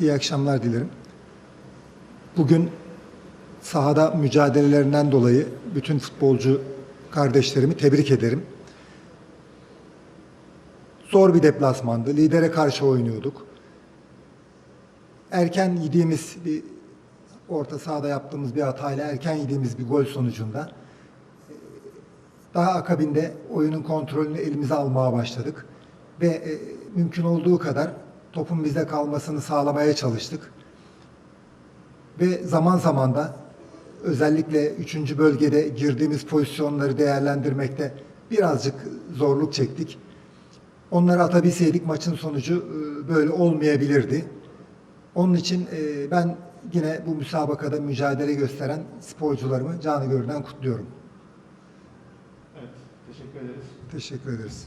İyi akşamlar dilerim. Bugün sahada mücadelelerinden dolayı bütün futbolcu kardeşlerimi tebrik ederim. Zor bir deplasmandı. Lidere karşı oynuyorduk. Erken yediğimiz bir orta sahada yaptığımız bir hatayla erken yediğimiz bir gol sonucunda e, daha akabinde oyunun kontrolünü elimize almaya başladık ve e, mümkün olduğu kadar topun bizde kalmasını sağlamaya çalıştık. Ve zaman zaman da özellikle 3. bölgede girdiğimiz pozisyonları değerlendirmekte birazcık zorluk çektik. Onları atabilseydik maçın sonucu e, böyle olmayabilirdi. Onun için e, ben yine bu müsabakada mücadele gösteren sporcularımı canı gönülden kutluyorum. Evet, teşekkür ederiz. Teşekkür ederiz.